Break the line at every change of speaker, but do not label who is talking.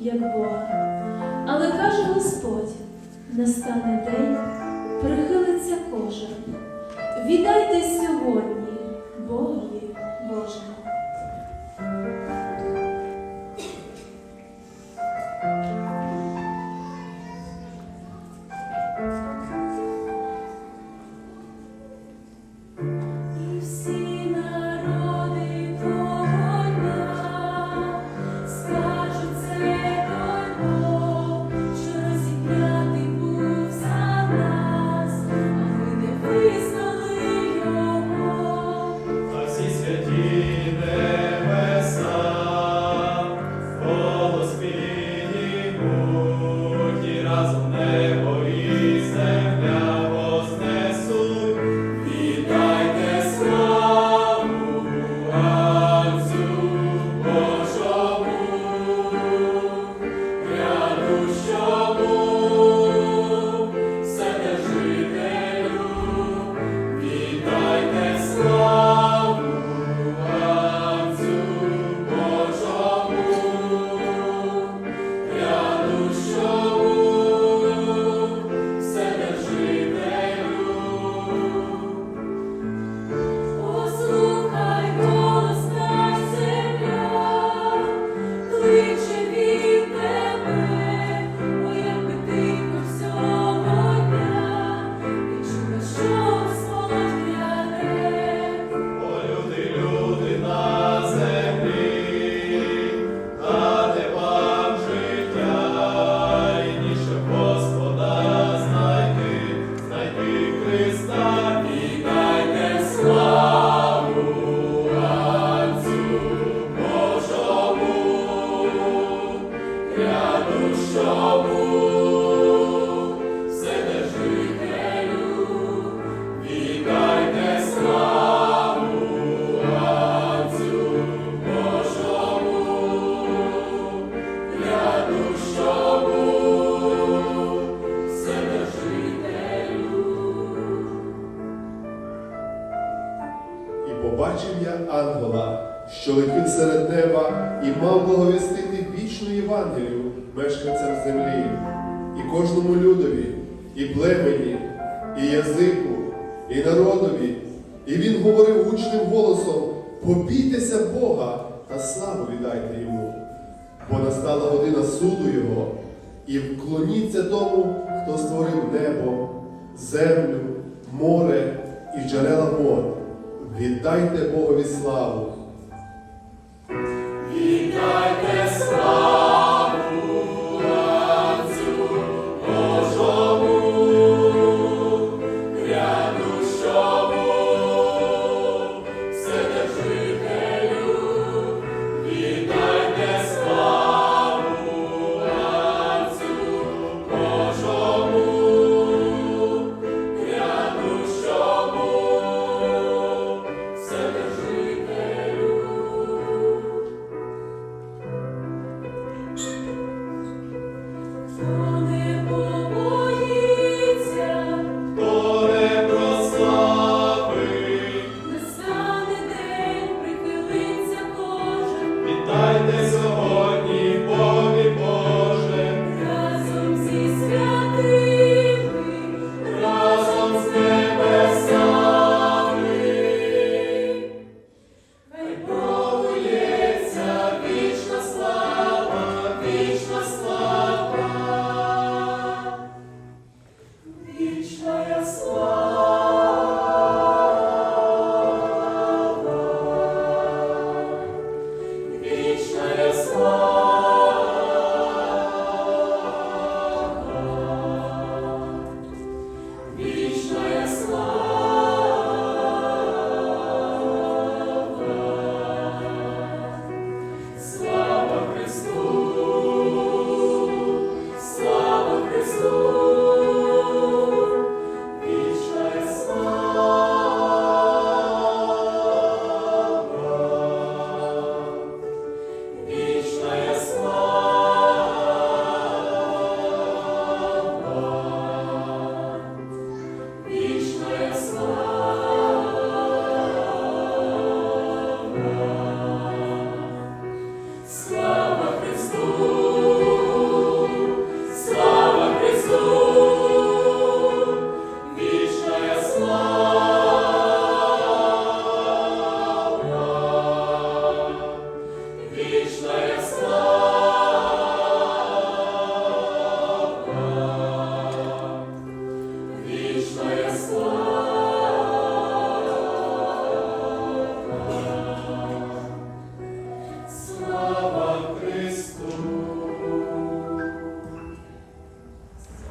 як Бога. Але каже Господь, настане день, прихилиться кожен. Віддайте сьогодні Богові Божому.
Побачив я ангела, що летів серед неба, і мав благовістити вічну Євангелію мешканцям землі, і кожному людові, і племені, і язику, і народові. І він говорив гучним голосом: побійтеся Бога та славу віддайте йому. Бо настала година суду Його, і вклоніться тому, хто створив небо, землю, море і джерела вод. Віддайте Богові славу.
Вітайте
вічна ясна,